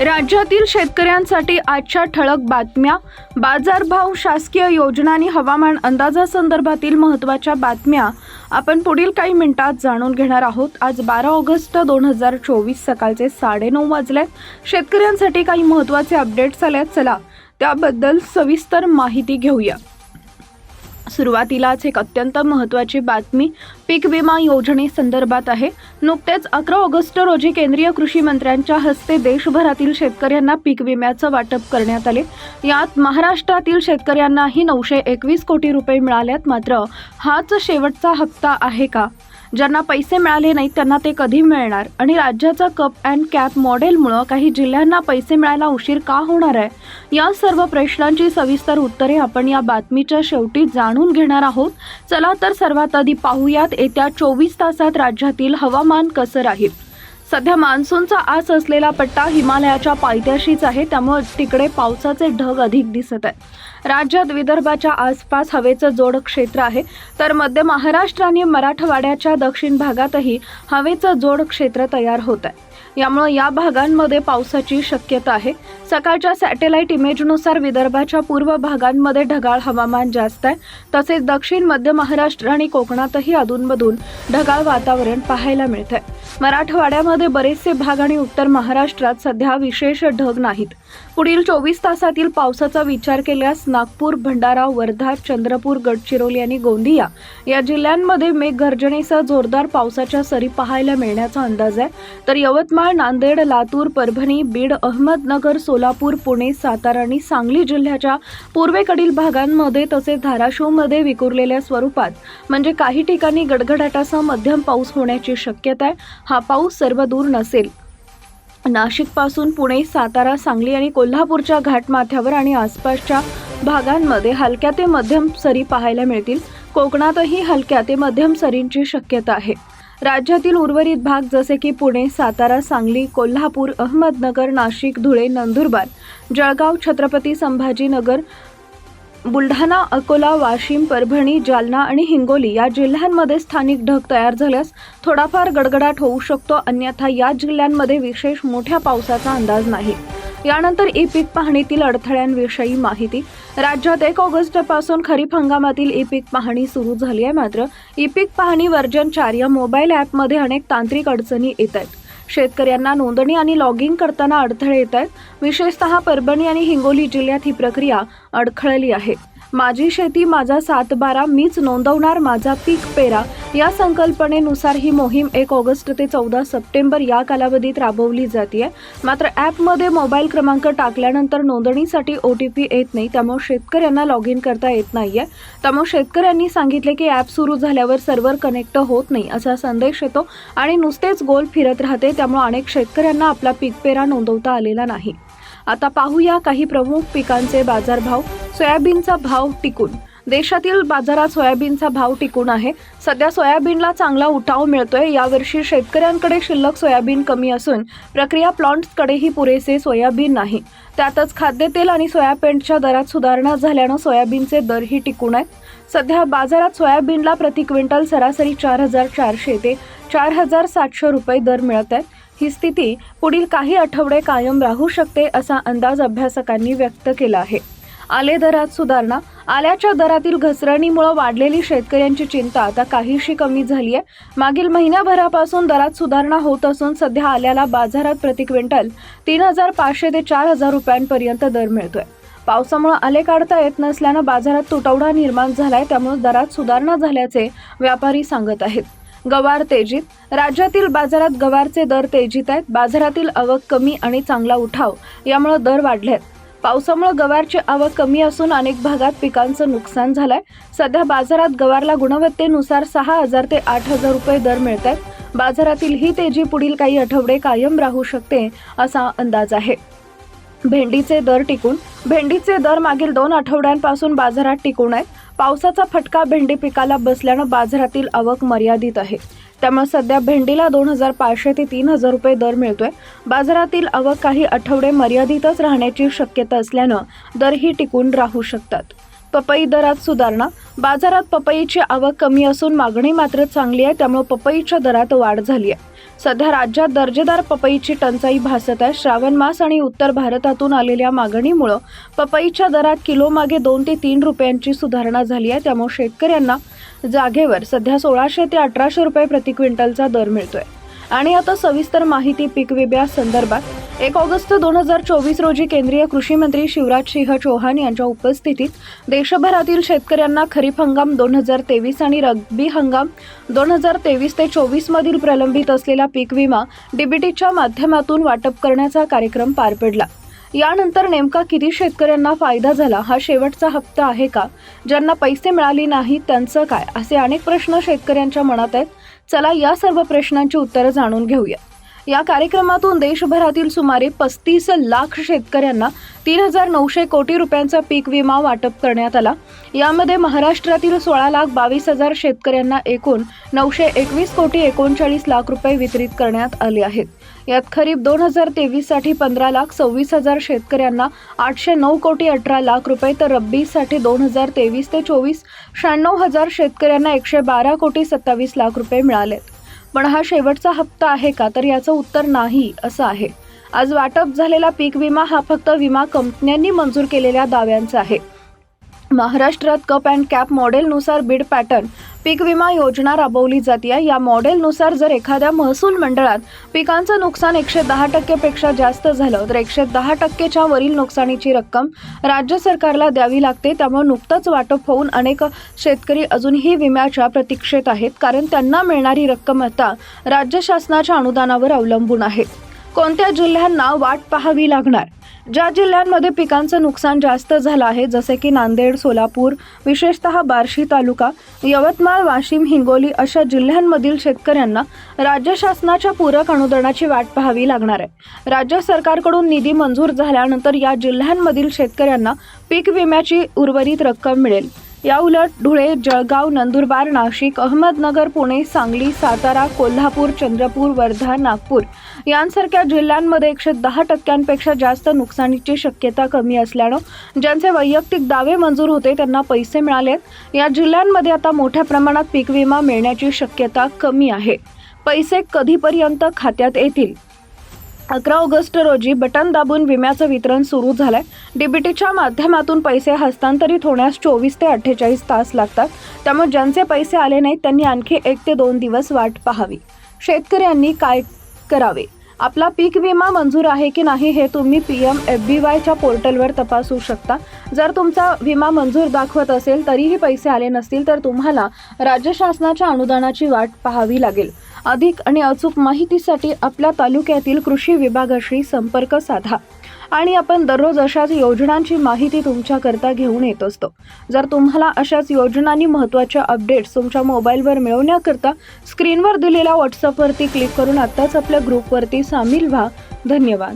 राज्यातील शेतकऱ्यांसाठी आजच्या ठळक बातम्या. बाजारभाव शासकीय योजना आणि हवामान अंदाजासंदर्भातील महत्त्वाच्या बातम्या. आपण पुढील काही मिनिटात जाणून घेणार आहोत. आज बारा ऑगस्ट दोन हजार चोवीस सकाळचे साडेनऊ वाजले. शेतकऱ्यांसाठी काही महत्त्वाचे अपडेट्स आलेत चला त्याबद्दल सविस्तर माहिती घेऊया. सुरुवातीलाच एक अत्यंत महत्त्वाची बातमी पीक विमा योजनेसंदर्भात आहे. नुकतेच अकरा ऑगस्ट रोजी केंद्रीय कृषी मंत्र्यांच्या हस्ते देशभरातील शेतकऱ्यांना पीक विम्याचं वाटप करण्यात आले. यात महाराष्ट्रातील शेतकऱ्यांनाही नऊशे एकवीस कोटी रुपये मिळाल्यात मात्र हाच शेवटचा हप्ता आहे का? ज्यांना पैसे मिळाले नाहीत त्यांना ते कधी मिळणार? आणि राज्याचा कप अँड कॅप मॉडेलमुळं काही जिल्ह्यांना पैसे मिळायला उशीर का होणार आहे? या सर्व प्रश्नांची सविस्तर उत्तरे आपण या बातमीच्या शेवटी जाणून घेणार आहोत. चला तर सर्वात आधी पाहूयात येत्या चोवीस तासात राज्यातील हवामान कसं राहील? सध्या मान्सूनचा आस असलेला पट्टा हिमालयाच्या पायथ्याशीच आहे त्यामुळे तिकडे पावसाचे ढग अधिक दिसत आहे राज्यात विदर्भाच्या आसपास हवेचं जोड क्षेत्र आहे तर मध्य महाराष्ट्र आणि मराठवाड्याच्या दक्षिण भागातही हवेचं जोड क्षेत्र तयार होत आहे. यामुळे या भागांमध्ये पावसाची शक्यता आहे. सकाळच्या सॅटेलाईट इमेजनुसार विदर्भाच्या पूर्व भागांमध्ये ढगाळ हवामान जास्त आहे. तसेच दक्षिण मध्य महाराष्ट्र आणि कोकणातही अधूनमधून ढगाळ वातावरण पाहायला मिळत आहे मराठवाड्यामध्ये बरेचसे भाग आणि उत्तर महाराष्ट्रात सध्या विशेष ढग नाहीत. पुढील चोवीस तासातील पावसाचा विचार केल्यास नागपूर भंडारा वर्धा चंद्रपूर गडचिरोली आणि गोंदिया या जिल्ह्यांमध्ये मेघगर्जनेसह जोरदार पावसाच्या सरी पाहायला मिळण्याचा अंदाज आहे. तर यवतमाळ नांदेड लातूर परभणी बीड अहमदनगर सोलापूर पुणे सातारा आणि सांगली जिल्ह्याच्या पूर्वेकडील भागांमध्ये तसेच धाराशिवमध्ये विखुरलेल्या स्वरूपात म्हणजे काही ठिकाणी गडगडाटासह मध्यम पाऊस होण्याची शक्यता आहे. हा पाऊस सर्वदूर नसेल. नाशिकपासून पुणे सातारा सांगली आणि कोल्हापूरच्या घाटमाथ्यावर आणि आसपासच्या भागांमध्ये हलक्या ते मध्यम सरी पाहायला मिळतील. कोकणातही हलक्या ते मध्यम सरींची शक्यता आहे. राज्यातील उर्वरित भाग जसे की पुणे सातारा सांगली कोल्हापूर अहमदनगर नाशिक धुळे नंदुरबार जळगाव छत्रपती संभाजीनगर बुलढाणा अकोला वाशिम परभणी जालना आणि हिंगोली या जिल्ह्यांमध्ये स्थानिक ढग तयार झाल्यास थोडाफार गडगडाट होऊ शकतो. अन्यथा या जिल्ह्यांमध्ये विशेष मोठ्या पावसाचा अंदाज नाही. यानंतर ई पीक पाहणीतील अडथळ्यांविषयी माहिती. राज्यात एक ऑगस्टपासून खरीप हंगामातील ई पीक पाहणी सुरू झाली आहे. मात्र ई पीक पाहणी वर्जन चार या मोबाईल ॲपमध्ये अनेक तांत्रिक अडचणी येत आहेत. शेतकऱ्यांना नोंदणी आणि लॉगिंग करताना अडथळे येत आहेत. विशेषतः परभणी आणि हिंगोली जिल्ह्यात ही प्रक्रिया अडखळली आहे. माझी शेती माझा सातबारा मीच नोंदवणार माझा पीक पेरा. या संकल्पनेनुसार ही मोहीम एक ऑगस्ट ते चौदा सप्टेंबर या कालावधीत राबवली जाते मात्र ॲपमध्ये मोबाईल क्रमांक टाकल्यानंतर नोंदणीसाठी ओ टी पी येत नाही. त्यामुळे शेतकऱ्यांना लॉग इन करता येत नाहीये. त्यामुळे शेतकऱ्यांनी सांगितले की ॲप सुरू झाल्यावर सर्व्हर कनेक्ट होत नाही असा संदेश येतो आणि नुसतेच गोल फिरत राहते. त्यामुळे अनेक शेतकऱ्यांना आपला पीक पेरा नोंदवता आलेला नाही. आता पाहूया काही प्रमुख पिकांचे बाजारभाव. सोयाबीनचा भाव टिकून. देशातील बाजारात सोयाबीनचा भाव टिकून आहे. सध्या सोयाबीनला चांगला उठाव मिळतोय. यावर्षी शेतकऱ्यांकडे शिल्लक सोयाबीन कमी असून प्रक्रिया प्लांट्सकडेही पुरेसे सोयाबीन नाही. त्यातच खाद्यतेल आणि सोयाबीनच्या दरात सुधारणा झाल्यानं सोयाबीनचे दरही टिकून आहेत. सध्या बाजारात सोयाबीनला प्रति क्विंटल सरासरी चार हजार चारशे ते चार हजार सातशे रुपये दर मिळत आहेत. ही स्थिती पुढील काही आठवडे कायम राहू शकते असा अंदाज अभ्यासकांनी व्यक्त केला आहे. आले दरात सुधारणा. आल्याच्या दरातील घसरणीमुळे वाढलेली शेतकऱ्यांची चिंता आता काहीशी कमी झाली आहे मागील महिन्याभरापासून दरात सुधारणा होत असून सध्या आल्याला बाजारात प्रति क्विंटल तीन हजार पाचशे ते चार हजार रुपयांपर्यंत दर मिळतोय. पावसामुळे आले काढता येत नसल्यानं बाजारात तुटवडा निर्माण झालाय त्यामुळे दरात सुधारणा झाल्याचे व्यापारी सांगत आहेत. गवार तेजीत. राज्यातील बाजारात गवारचे दर तेजीत आहेत. बाजारातील आवक कमी आणि चांगला उठाव यामुळे दर वाढले आहेत पावसामुळे गवारची आवक कमी असून अनेक भागात पिकांचं नुकसान झालंय. सध्या बाजारात गवारला गुणवत्तेनुसार सहा हजार ते आठ हजार रुपये दर मिळत आहेत बाजारातील ही तेजी पुढील काही आठवडे कायम राहू शकते असा अंदाज आहे. भेंडीचे दर टिकून भेंडीचे दर मागील दोन आठवड्यांपासून बाजारात टिकून आहेत. पावसाचा फटका भेंडी पिकाला बसल्यानं बाजारातील आवक मर्यादित आहे. त्यामुळे सध्या भेंडीला दोन हजार पाचशे ते तीन हजार रुपये दर मिळतोय. बाजारातील आवक काही आठवडे मर्यादितच राहण्याची शक्यता असल्यानं दरही टिकून राहू शकतात. पपई दरात सुधारणा. बाजारात पपईची आवक कमी असून मागणी मात्र चांगली आहे त्यामुळे पपईच्या दरात वाढ झाली आहे सध्या राज्यात दर्जेदार पपईची टंचाई भासत आहे. श्रावण मास आणि उत्तर भारतातून आलेल्या मागणीमुळं पपईच्या दरात किलोमागे दोन ते तीन रुपयांची सुधारणा झाली आहे. त्यामुळे शेतकऱ्यांना जागेवर सध्या सोळाशे ते अठराशे रुपये प्रति क्विंटलचा दर मिळतोय. आणि आता सविस्तर माहिती पीक विम्या संदर्भात एक ऑगस्ट दोन हजार चोवीस रोजी केंद्रीय कृषी मंत्री शिवराज सिंह चौहान यांच्या उपस्थितीत देशभरातील शेतकऱ्यांना खरीप हंगाम दोन हजार तेवीस आणि रब्बी हंगाम दोन हजार तेवीस ते चोवीस मधील प्रलंबित असलेला पीक विमा डीबीटीच्या माध्यमातून वाटप करण्याचा कार्यक्रम पार पडला. यानंतर नेमका किती शेतकऱ्यांना फायदा झाला? हा शेवटचा हप्ता आहे का? ज्यांना पैसे मिळाले नाही त्यांचं काय? असे अनेक प्रश्न शेतकऱ्यांच्या मनात आहेत. चला या सर्व प्रश्नांची उत्तरं जाणून घेऊया या कार्यक्रमातून देशभरातील सुमारे पस्तीस लाख शेतकऱ्यांना तीन हजार नऊशे कोटी रुपयांचा पीक विमा वाटप करण्यात आला. यामध्ये महाराष्ट्रातील सोळा लाख बावीस हजार शेतकऱ्यांना एकूण नऊशे एकवीस कोटी एकोणचाळीस लाख रुपये वितरित करण्यात आले आहेत. यात खरीप दोन हजार तेवीससाठी पंधरा लाख सव्वीस हजार शेतकऱ्यांना आठशे नऊ कोटी अठरा लाख रुपये तर रब्बीसाठी दोन हजार तेवीस ते चोवीस शहाण्णव हजार शेतकऱ्यांना एकशे बारा कोटी सत्तावीस लाख रुपये मिळालेत. पण हा शेवटचा हप्ता आहे का? तर याचं उत्तर नाही असं आहे. आज वाटप झालेला पीक विमा हा फक्त विमा कंपन्यांनी मंजूर केलेल्या दाव्यांचा आहे. महाराष्ट्रात कप अँड कॅप मॉडेलनुसार बीड पॅटर्न पीक विमा योजना राबवली जाते या मॉडेलनुसार जर एखाद्या महसूल मंडळात पिकांचं नुकसान एकशे दहा टक्केपेक्षा जास्त झालं तर एकशे दहा टक्केच्या वरील नुकसानीची रक्कम राज्य सरकारला द्यावी लागते. त्यामुळे नुकतंच वाटप होऊन अनेक शेतकरी अजूनही विम्याच्या प्रतीक्षेत आहेत कारण त्यांना मिळणारी रक्कम आता राज्य शासनाच्या अनुदानावर अवलंबून आहे. कोणत्या जिल्ह्यांना वाट पाहावी लागणार? ज्या जिल्ह्यांमध्ये पिकांचं नुकसान जास्त झालं आहे जसे की नांदेड सोलापूर विशेषतः बार्शी तालुका यवतमाळ वाशिम हिंगोली अशा जिल्ह्यांमधील शेतकऱ्यांना राज्य शासनाच्या पूरक अनुदानाची वाट पाहावी लागणार आहे. राज्य सरकारकडून निधी मंजूर झाल्यानंतर या जिल्ह्यांमधील शेतकऱ्यांना पीक विम्याची उर्वरित रक्कम मिळेल. याउलट धुळे जळगाव नंदुरबार नाशिक अहमदनगर पुणे सांगली सातारा कोल्हापूर चंद्रपूर वर्धा नागपूर यांसारख्या जिल्ह्यांमध्ये एकशे दहा टक्क्यांपेक्षा जास्त नुकसानीची शक्यता कमी असल्यानं ज्यांचे वैयक्तिक दावे मंजूर होते त्यांना पैसे मिळालेत या जिल्ह्यांमध्ये आता मोठ्या प्रमाणात पीक विमा मिळण्याची शक्यता कमी आहे. पैसे कधीपर्यंत खात्यात येतील? अकरा ऑगस्ट रोजी बटन दाबून विम्याचं वितरण सुरू झालंय. डीबीटीच्या माध्यमातून पैसे हस्तांतरित होण्यास चोवीस ते अठ्ठेचाळीस तास लागतात. त्यामुळे ज्यांचे पैसे आले नाहीत त्यांनी आणखी एक ते दोन दिवस वाट पाहावी. शेतकऱ्यांनी काय करावे? आपला पीक विमा मंजूर आहे की नाही हे तुम्ही पी एम एफ बी वायच्या पोर्टलवर तपासू शकता. जर तुमचा विमा मंजूर दाखवत असेल तरीही पैसे आले नसतील तर तुम्हाला राज्य शासनाच्या अनुदानाची वाट पाहावी लागेल. अधिक आणि अचूक माहितीसाठी आपल्या तालुक्यातील कृषी विभागाशी संपर्क साधा. आणि आपण दररोज अशाच योजनांची माहिती तुमच्याकरता घेऊन येत असतो. जर तुम्हाला अशाच योजनांनी महत्त्वाच्या अपडेट्स तुमच्या मोबाईलवर मिळवण्याकरता स्क्रीनवर दिलेल्या व्हॉट्सअपवरती क्लिक करून आत्ताच आपल्या ग्रुपवरती सामील व्हा. धन्यवाद.